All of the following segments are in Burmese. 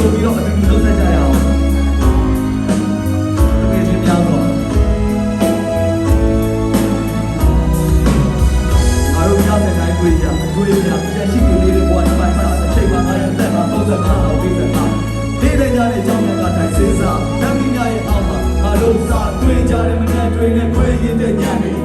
ပြုံပြီးတော့အတူတူလုပ်ဆက်ကြရအောင်တပည့်ချင်းများတော့အားလုံးကြောက်တဲ့တိုင်းတွေ့ကြတွေ့ကြပြန်ရှိနေလေးကွာဒီပိုင်းစားတစ်ချိန်မှာအားရတက်ပါ35လောက်ပြီးသက်ပါဒီတဲ့ကြတဲ့အကြောင်းကတိုင်းစဉ်းစားဓာတ်ပညာရဲ့အောက်မှာအားလုံးစားတွေ့ကြတဲ့မနဲ့တွေ့နဲ့တွေ့ရင်တဲ့ညနေ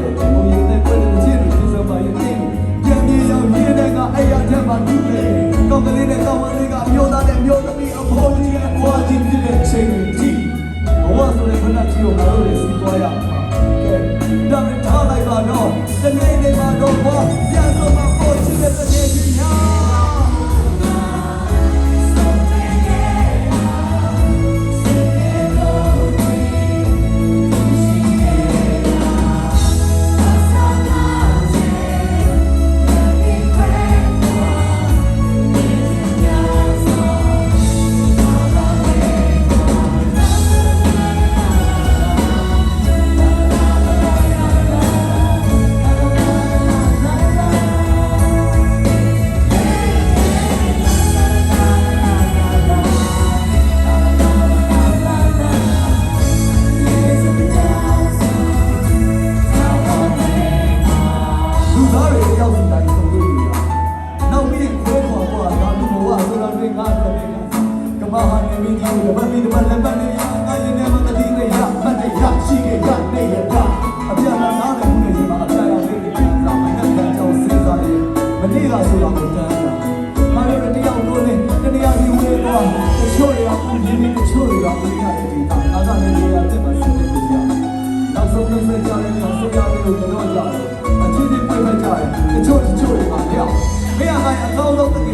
ရဲ့ဒီလိုရင်းနဲ့ပြည်နေချင်းကိုစပါရဲ့တင်းကြံပြေရောက်ရင်းတဲ့ကအဲ့ရတဲ့မှာတူတယ်ကောင်းကလေးနဲ့ကောင်းမလေးကမျိုးသားနဲ့မျိုးသမီးအဖိုးကြီးရဲ့ဘွားကြီးဖြစ်တဲ့ချိန်တွေကြည့်ဘဝဆိုတဲ့ခဏကြီးကိုငါတို့လည်းစီးပွားရမှာကဲဒါနဲ့ထားလိုက်ပါတော့တနေ့နေ့မှာတော့ ချို့ချို့တွေပါပြောင်းမင်းအဟိုင်းအကောင်းဆုံးတကယ်